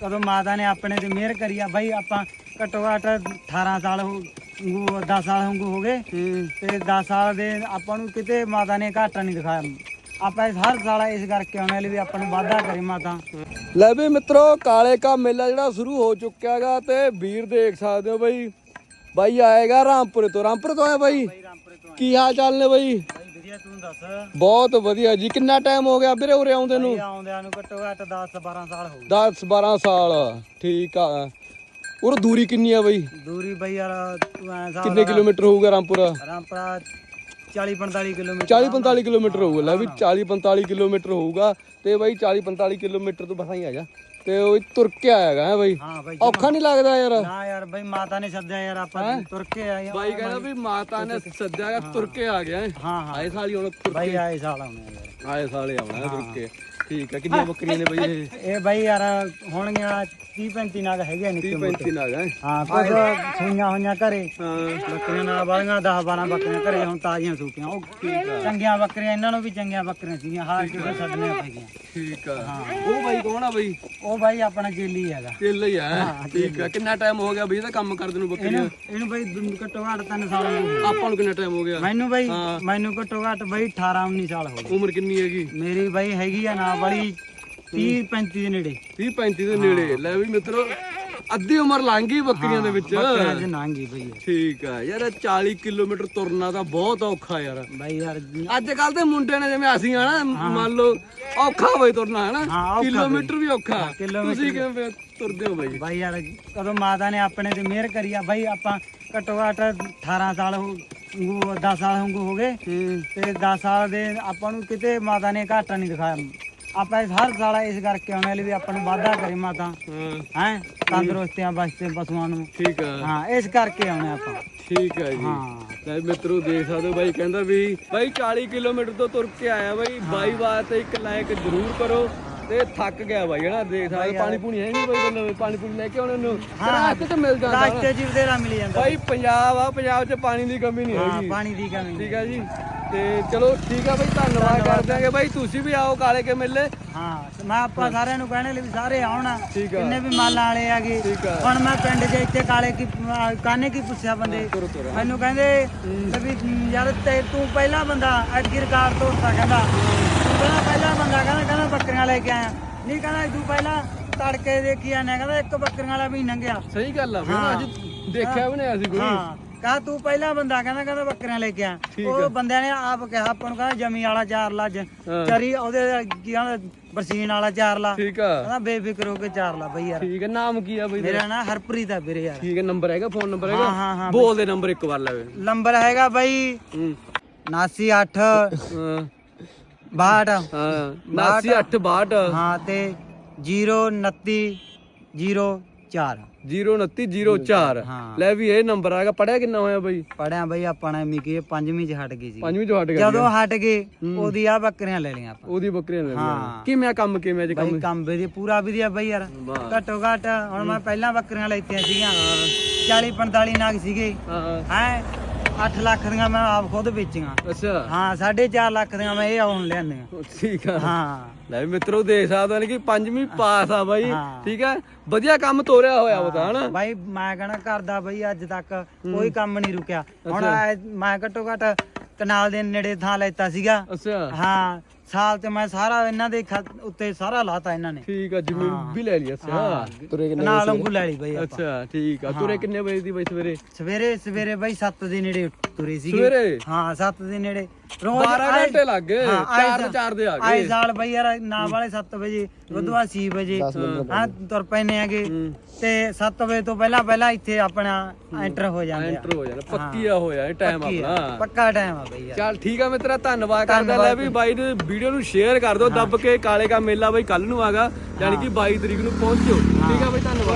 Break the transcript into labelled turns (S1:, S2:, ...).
S1: ਕਦੋਂ ਮਾਤਾ ਨੇ ਆਪਣੇ ਤੇ ਮਿਹਰ ਕਰੀ ਆ ਬਾਈ ਆਪਾਂ ਘੱਟੋ ਘੱਟ 18 ਸਾਲ ਹੋ 10 ਸਾਲ ਵਾਂਗੂ ਹੋ ਗਏ। ਤੇ 10 ਸਾਲ ਦੇ ਆਪਾਂ ਨੂੰ ਕਿਤੇ ਮਾਤਾ ਨੇ ਘਾਟਾ ਨਹੀਂ ਦਿਖਾਇਆ। ਆਪਾਂ ਹਰ ਸਾਲ ਇਸ ਕਰਕੇ ਆਉਣੇ ਲਈ ਵੀ ਆਪਾਂ ਨੂੰ ਵਾਅਦਾ ਕਰੇ ਮਾਤਾ।
S2: ਲੈ ਵੀ ਮਿੱਤਰੋ ਕਾਲੇ ਕਾ ਮੇਲਾ ਜਿਹੜਾ ਸ਼ੁਰੂ ਹੋ ਚੁੱਕਿਆ ਹੈਗਾ ਤੇ ਵੀਰ ਦੇਖ ਸਕਦੇ ਹੋ ਬਈ। ਬਾਈ ਆਏਗਾ ਰਾਮਪੁਰੇ ਤੋਂ। ਰਾਮਪੁਰੇ ਤੋਂ ਆਇਆ ਬਾਈ? ਕੀ ਹਾਲ ਚਾਲ ਨੇ ਬਾਈ?
S1: ਵਧੀਆ ਤੂੰ ਦੱਸ?
S2: ਬਹੁਤ ਵਧੀਆ ਜੀ। ਕਿੰਨਾ ਟਾਈਮ ਹੋ ਗਿਆ ਵੀਰੇ ਉਰੇ ਆਉਂਦੇ ਨੂੰ?
S1: ਆਉਂਦਿਆਂ ਨੂੰ ਘੱਟੋ ਘੱਟ 10 12 ਸਾਲ ਹੋ ਗਏ।
S2: 10 12 ਸਾਲ ਠੀਕ ਆ। ਉਰ ਦੂਰੀ ਕਿੰਨੀ ਆ ਬਾਈ?
S1: ਦੂਰੀ ਬਾਈ ਯਾਰ ਤੂੰ ਐ ਹਿਸਾਬ
S2: ਕਿੰਨੇ ਕਿਲੋਮੀਟਰ ਹੋਊਗਾ ਰਾਮਪੁਰਾ?
S1: ਰਾਮਪੁਰਾ 40 45 ਕਿਲੋਮੀਟਰ
S2: 40 45 ਕਿਲੋਮੀਟਰ ਹੋਊਗਾ ਲੈ ਵੀ 40 45 ਕਿਲੋਮੀਟਰ ਹੋਊਗਾ ਤੇ ਬਾਈ 40 45 ਕਿਲੋਮੀਟਰ ਤੋਂ ਬਸਾਂ ਹੀ ਆ ਜਾ। ਤੇ ਉਹ ਤੁਰ ਕੇ ਆਏਗਾ ਹੈ ਬਾਈ।
S1: ਹਾਂ ਬਾਈ
S2: ਔਖਾ ਨਹੀਂ ਲੱਗਦਾ ਯਾਰ।
S1: ਨਾ ਯਾਰ ਬਾਈ ਮਾਤਾ ਨੇ ਸੱਦਿਆ ਯਾਰ ਆਪਾਂ ਤੁਰ ਕੇ ਆਏ।
S2: ਬਾਈ ਕਹਿੰਦਾ ਵੀ ਮਾਤਾ ਨੇ ਸੱਦਿਆ ਤੁਰ ਕੇ ਆ ਗਿਆ।
S1: ਹਾਂ ਹਾਂ।
S2: ਆਏ ਸਾਲ ਹੀ ਹੁਣ ਤੁਰ
S1: ਬਾਈ ਆਏ ਸਾਲ ਆਉਣੇ ਆ ਯਾਰ।
S2: ਆਏ ਸਾਲੇ ਆਉਣਾ ਤੁਰ ਕੇ। ਠੀਕ ਆ ਕਿੰਨੀਆਂ ਬੱਕਰੀਆਂ ਨੇ ਬਾਈ ਇਹ?
S1: ਇਹ ਬਾਈ ਯਾਰ ਹੋਣਗੀਆਂ 30 35 ਨਾਗ ਹੈਗੇ ਨਿੱਕੇ
S2: 30
S1: ਮੋਟੇ।
S2: 35 ਨਾਲ ਹੈ?
S1: ਹਾਂ ਕੁਝ ਸੂਈਆਂ ਹੋਈਆਂ ਘਰੇ।
S2: ਹਾਂ।
S1: ਬੱਕਰੀਆਂ ਨਾਲ ਵਾਲੀਆਂ 10 12 ਬੱਕਰੀਆਂ ਘਰੇ ਹੁਣ ਤਾਜ਼ੀਆਂ ਸੂਪੀਆਂ ਉਹ ਚੰਗੀਆਂ ਬੱਕਰੀਆਂ ਇਹਨਾਂ ਨੂੰ ਵੀ ਚੰਗੀਆਂ ਬੱਕਰੀਆਂ ਸੀਗੀਆਂ ਹਾਰ ਕੇ ਛੱਡਣੀਆਂ ਪੈ ਗਈਆਂ।
S2: ਠੀਕ ਆ। ਉਹ ਬਾਈ ਕੌਣ ਆ ਬਾਈ?
S1: ਉਹ ਬਾਈ ਆਪਣਾ ਜੇਲੀ ਹੈਗਾ।
S2: ਤੇਲ ਹੀ ਆ ਠੀਕ ਆ। ਕਿੰਨਾ ਟਾਈਮ ਹੋ ਗਿਆ ਬਈ ਇਹਦਾ ਕੰਮ ਕਰਦੇ ਨੂੰ
S1: ਇਹਨੂੰ ਇਹਨੂੰ ਬਾਈ ਦੁ- ਘੱਟੋ ਘੱਟ 3 ਸਾਲ ਹੋ ਗਏ।
S2: ਆਪਾਂ ਨੂੰ ਕਿੰਨਾ ਟਾਈਮ ਹੋ ਗਿਆ?
S1: ਮੈਨੂੰ ਬਾਈ ਮੈਨੂੰ ਘੱਟੋ ਘੱਟ ਬਾਈ 18 19 ਸਾਲ ਹੋ ਗਏ।
S2: ਉਮਰ ਕਿੰਨੀ ਹੈਗੀ?
S1: ਮੇਰੀ ਬਾਈ ਹੈਗੀ ਆ ਨਾ ਵਾਲੀ 30 35 ਦੇ ਨੇੜੇ।
S2: 30 35 ਦੇ ਨੇੜੇ। ਲੈ ਵੀ ਮਿੱਤਰੋ ਅੱਧੀ ਉਮਰ ਲੰਘ ਗਈ ਬੱਕਰੀਆਂ ਦੇ ਵਿੱਚ।
S1: ਬੱਕਰੀਆਂ ਚ ਨਾਂਗੀ ਬਈ। ਇਹ।
S2: ਠੀਕ ਆ ਯਾਰ 40 ਕਿਲੋਮੀਟਰ ਤੁਰਨਾ ਤਾਂ ਬਹੁਤ ਔਖਾ ਯਾਰ।
S1: ਬਾਈ ਯਾਰ
S2: ਅੱਜ ਕੱਲ ਦੇ ਮੁੰਡੇ ਨੇ ਜਿਵੇਂ ਅਸੀਂ ਆ ਨਾ ਮੰਨ ਲਓ ਔਖਾ ਹੋਈ ਤੁਰਨਾ ਹੈ ਨਾ? ਕਿਲੋਮੀਟਰ ਵੀ ਔਖਾ। ਤੁਸੀਂ ਕਿਵੇਂ ਤੁਰਦੇ ਹੋ ਬਾਈ?
S1: ਬਾਈ ਯਾਰ ਕਦੋਂ ਮਾਤਾ ਨੇ ਆਪਣੇ ਤੇ ਮਿਹਰ ਕਰੀ ਆ ਬਾਈ ਆਪਾਂ ਘੱਟੋ ਘੱਟ 18 ਸਾਲ ਹੋ 10 ਸਾਲ ਹੋ ਗਏ। ਤੇ 10 ਸਾਲ ਦੇ ਆਪਾਂ ਨੂੰ ਕਿਤੇ ਮਾਤਾ ਨੇ ਘਾਟਾ ਨਹੀਂ ਦਿਖਾਇਆ। ਆਪਾਂ ਇਸ ਹਰ ਸਾਲ ਇਸ ਕਰਕੇ ਆਉਣੇ ਲਈ ਵੀ ਆਪਾਂ ਨੂੰ ਵਾਅਦਾ ਕਰੇ ਮਾਤਾ।
S2: ਹਾਂ।
S1: ਹੈ? ਤੰਦਰੁਸਤੀਆਂ ਵਾਸਤੇ ਪਸ਼ੂਆਂ ਨੂੰ।
S2: ਠੀਕ ਆ।
S1: ਹਾਂ ਇਸ ਕਰਕੇ ਆਉਣੇ ਆਪਾਂ।
S2: ਠੀਕ ਆ ਜੀ।
S1: ਹਾਂ।
S2: ਲੈ ਮਿੱਤਰੋ ਦੇਖ ਸਕਦੇ ਹੋ ਬਾਈ ਕਹਿੰਦਾ ਵੀ ਬਾਈ 40 ਕਿਲੋਮੀਟਰ ਤੋਂ ਤੁਰ ਕੇ ਆਇਆ ਬਾਈ। ਬਾਈ ਵਾਸਤੇ ਇੱਕ ਲਾਇਕ ਜ਼ਰੂਰ ਕਰੋ ਤੇ ਥੱਕ ਗਿਆ ਬਾਈ ਹਨਾ? ਦੇਖ ਸਕਦੇ ਪਾਣੀ ਪੂਣੀ ਹੈ ਨਹੀਂ ਬਾਈ ਬੰਦੇ ਪਾਣੀ ਪੂਣੀ ਲੈ ਕੇ ਆਉਣੇ ਨੂੰ ਰਾਸਤੇ ਤੇ ਮਿਲ ਜਾਂਦਾ
S1: ਰਾਸਤੇ ਜੀ ਬਥੇਰਾ ਮਿਲ ਜਾਂਦਾ।
S2: ਬਾਈ ਪੰਜਾਬ ਆ ਪੰਜਾਬ 'ਚ ਪਾਣੀ ਦੀ ਕਮੀ ਨਹੀਂ
S1: ਹਾਂ
S2: ਹੈਗੀ।
S1: ਪਾਣੀ ਦੀ ਕਮੀ
S2: ਠੀਕ ਆ ਜੀ। ਤੇ ਚਲੋ ਠੀਕ ਆ ਬਾਈ ਧੰਨਵਾਦ ਕਰ ਦਿਆਂਗੇ ਬਾਈ। ਤੁਸੀਂ ਵੀ ਆਓ ਕਾਲੇ ਕੇ ਮੇਲੇ।
S1: ਹਾਂ ਮੈਂ ਆਪਾਂ ਸਾਰਿਆਂ ਨੂੰ ਕਹਿਣੇ ਲਈ ਵੀ ਸਾਰੇ ਆਉਣ।
S2: ਠੀਕ ਆ।
S1: ਵੀ ਮਾਲਾਂ ਵਾਲੇ ਆਗੇ
S2: ਠੀਕ ਆ।
S1: ਹੁਣ ਮੈਂ ਪਿੰਡ 'ਚ ਇੱਥੇ ਕਾਲੇ ਕੀ ਅਹ ਕਾਨੇ ਕੀ ਪੁੱਛਿਆ ਬੰਦੇ?
S2: ਤੁਰ ਤੁਰ।
S1: ਮੈਨੂੰ ਕਹਿੰਦੇ ਵੀ ਯਾਰ ਤੇ ਤੂੰ ਪਹਿਲਾ ਬੰਦਾ ਅੱਗੇ ਰਿਕਾਰਡ ਤੋੜਤਾ ਕਹਿੰਦਾ। ਤੂੰ ਕਹਿੰਦਾ ਪਹਿਲਾ ਬੰਦਾ ਕਹਿੰਦਾ ਕਹਿੰਦਾ ਬੱਕਰੀਆਂ ਲੈ ਕੇ ਆਇਆ। ਨਹੀਂ ਕਹਿੰਦਾ ਤੂੰ ਪਹਿਲਾਂ ਤੜਕੇ ਦੇਖੀ ਆਨੇ ਕਹਿੰਦਾ ਇੱਕ ਬੱਕਰੀਆਂ ਵਾਲਾ ਵੀ ਲੰਘਿਆ।
S2: ਸਹੀ ਗੱਲ ਆ ਫਿਰ ਨਾ ਅੱਜ ਦੇਖਿਆ ਵੀ ਨਹੀਂ ਅਸੀਂ ਕੋਈ।
S1: ਹਾਂ ਕਹਾ ਤੂੰ ਪਹਿਲਾ ਬੰਦਾ ਕਹਿੰਦਾ ਕਹਿੰਦਾ ਬੱਕਰੀਆਂ ਲੈ ਕੇ ਆ। ਉਹ ਬੰਦਿਆਂ ਨੇ ਆਪ ਕਿਹਾ ਆਪਾਂ ਨੂੰ ਕਹਿੰਦਾ ਜਮੀ ਵਾਲਾ ਚਾਰ ਲਾ ਜ-
S2: ਹਾਂ।
S1: ਚਰੀ ਉਹਦੇ ਕੀ ਕਹਿੰਦਾ ਬਰਸੀਨ ਵਾਲਾ ਚਾਰ ਲਾ।
S2: ਠੀਕ ਆ।
S1: ਕਹਿੰਦਾ ਬੇਫਿਕਰ ਹੋ ਕੇ ਚਾਰ ਲਾ ਬਈ ਯਾਰ।
S2: ਠੀਕ ਹੈ ਨਾਮ ਕੀ ਆ ਬਾਈ?
S1: ਮੇਰਾ ਨਾਂ ਹਰਪ੍ਰੀਤ ਆ ਵੀਰੇ ਯਾਰ।
S2: ਠੀਕ ਹੈ ਨੰਬਰ ਹੈਗਾ ਫੋਨ ਨੰਬਰ
S1: ਹਾਂ
S2: ਹੈਗਾ?
S1: ਹਾਂ ਹਾਂ
S2: ਬੋਲ ਦੇ ਨੰਬਰ ਇੱਕ ਵਾਰ ਲੈ ਵੇ।
S1: ਨੰਬਰ ਹੈਗਾ ਬਾਈ
S2: ਹੂੰ।
S1: 998
S2: ਹਾਂ।
S1: 62
S2: ਹਾਂ 9862
S1: ਹਾਂ ਤੇ 02904
S2: 02904
S1: ਹਾਂ।
S2: ਲੈ ਵੀ ਇਹ ਨੰਬਰ ਆਗਾ ਪੜਿਆ ਕਿੰਨਾ ਹੋਇਆ ਬਾਈ?
S1: ਪੜਿਆ ਬਈ ਆਪਾਂ ਨੇ ਮਿਕੀ ਪੰਜਵੀਂ ਚ ਹਟ ਗਈ ਸੀ।
S2: ਪੰਜਵੀਂ ਚੋਂ ਹਟ ਗਿਆ
S1: ਜਦੋਂ ਹਟ ਗਏ ਉਹਦੀ ਆ ਬੱਕਰੀਆਂ ਲੈ ਲਈਆਂ ਆਪਾਂ।
S2: ਉਹਦੀ ਬੱਕਰੀਆਂ ਲੈ ਲਈਆਂ।
S1: ਹਾਂ।
S2: ਕਿਵੇਂ ਆ ਕੰਮ ਕਿਵੇਂ ਅੱਜ ਕੰਮ
S1: ਬਈ ਕੰਮ? ਵੀ ਪੂਰਾ ਵਧੀਆ ਬਈ ਯਾਰ।
S2: ਵਾਹ।
S1: ਘੱਟੋ ਘੱਟ ਹੁਣ ਮੈਂ ਪਹਿਲਾਂ ਬੱਕਰੀਆਂ ਲੈਤੀਆਂ ਸੀਗੀਆਂ 40 45 ਨਾਗ ਸੀਗੇ।
S2: ਹਾਂ।
S1: ਹੈ? 8 ਲੱਖ ਦੀਆਂ ਮੈਂ ਆਪ ਖੁਦ ਵੇਚੀਆਂ।
S2: ਅੱਛਾ।
S1: ਹਾਂ 4.5 ਲੱਖ ਦੀਆਂ ਮੈਂ ਇਹ ਆਉਣ ਲਿਆਂਦੀਆਂ।
S2: ਠੀਕ ਆ।
S1: ਹਾਂ।
S2: ਲੈ ਵੀ ਮਿੱਤਰੋ ਦੇਖ ਸਕਦੇ ਹੋ ਕਿ ਪੰਜਵੀਂ ਪਾਸ ਆ ਬਾਈ।
S1: ਹਾਂ।
S2: ਠੀਕ ਹੈ ਵਧੀਆ ਕੰਮ ਤੋਰਿਆ ਹੋਇਆ ਉਹਦਾ ਹਨਾ?
S1: ਬਾਈ ਮੈਂ ਕਹਣਾ ਕਰਦਾ ਬਈ ਅੱਜ ਤੱਕ ਕੋਈ ਕੰਮ ਨਹੀਂ ਰੁਕਿਆ। ਹੁਣ ਮੈਂ ਘੱਟੋ ਘੱਟ ਕਨਾਲ ਦੇ ਨੇੜੇ ਥਾਂ ਲੈਤਾ ਸੀਗਾ।
S2: ਅੱਛਾ।
S1: ਹਾਂ। ਸਾਲ ਤੇ ਮੈਂ ਸਾਰਾ ਇਹਨਾਂ ਦੇ ਖਤ- ਉੱਤੇ ਸਾਰਾ ਲਾਤਾ ਇਹਨਾਂ ਨੇ।
S2: ਠੀਕ ਆ ਜ਼ਮੀਨ ਵੀ ਲੈ ਲਈ ਅੱਛਾ ਤੁਰੇ ਕਿੰਨੇ
S1: ਕਨਾਲ ਵਾਂਗੂ ਲੈ ਲਈ ਬਈ ਆਪਾਂ।
S2: ਅੱਛਾ ਠੀਕ ਆ। ਤੁਰੇ ਕਿੰਨੇ ਵਜੇ ਦੀ ਬਾਈ ਸਵੇਰੇ?
S1: ਸਵੇਰੇ ਸਵੇਰੇ ਬਈ 7 ਦੇ ਨੇੜੇ ਤੁਰੇ ਸੀਗੇ।
S2: ਸਵੇਰੇ?
S1: ਹਾਂ 7 ਦੇ ਨੇੜੇ। ਰੋਜ਼
S2: 12
S1: ਆਏ-
S2: ਘੰਟੇ ਲੱਗ ਗਏ
S1: ਹਾਂ, ਆਏ
S2: 4
S1: ਸਾਲ-
S2: 4 ਦੇ ਆ
S1: ਆਏ
S2: ਗਏ
S1: ਸਾਲ ਬਈ ਯਾਰ ਨਾ ਵਾਲੇ 7 ਵਜੇ ਬੁੱਧਵਾਰ 6 ਵਜੇ ਹਾਂ ਤੁਰ ਪੈਨੇ ਆਗੇ।
S2: ਹੂੰ।
S1: ਤੇ 7 ਵਜੇ ਤੋਂ ਪਹਿਲਾਂ ਪਹਿਲਾਂ ਇੱਥੇ ਆਪਣਾ ਐਂਟਰ ਹੋ ਜਾਂਦੇ ਆ।
S2: ਐਂਟਰ ਹੋ ਜਾਣਾ ਪੱਕੀ ਆ ਹੋਇਆ ਇਹ ਟਾਈਮ
S1: ਪੱਕੀ ਆ,
S2: ਆਪਣਾ।
S1: ਪੱਕਾ ਟਾਈਮ ਆ ਬਈ ਯਾਰ।
S2: ਚੱਲ ਠੀਕ ਆ ਮਿੱਤਰਾ ਧੰਨਵਾਦ ਕਰਦਾ ਲੈ ਵੀ ਬਾਈ ਦੇ ਵੀਡੀਓ ਨੂੰ ਸ਼ੇਅਰ ਕਰ ਦਿਓ ਦੱਬ ਕੇ ਕਾਲੇ ਕਾ ਮੇਲਾ ਬਾਈ ਕੱਲ ਨੂੰ ਆਗਾ ਯਾਨੀ ਕਿ 22 ਤਰੀਕ ਨੂੰ ਪਹੁੰਚਿਓ। ਠੀਕ ਆ ਬਾਈ ਧੰਨਵਾਦ।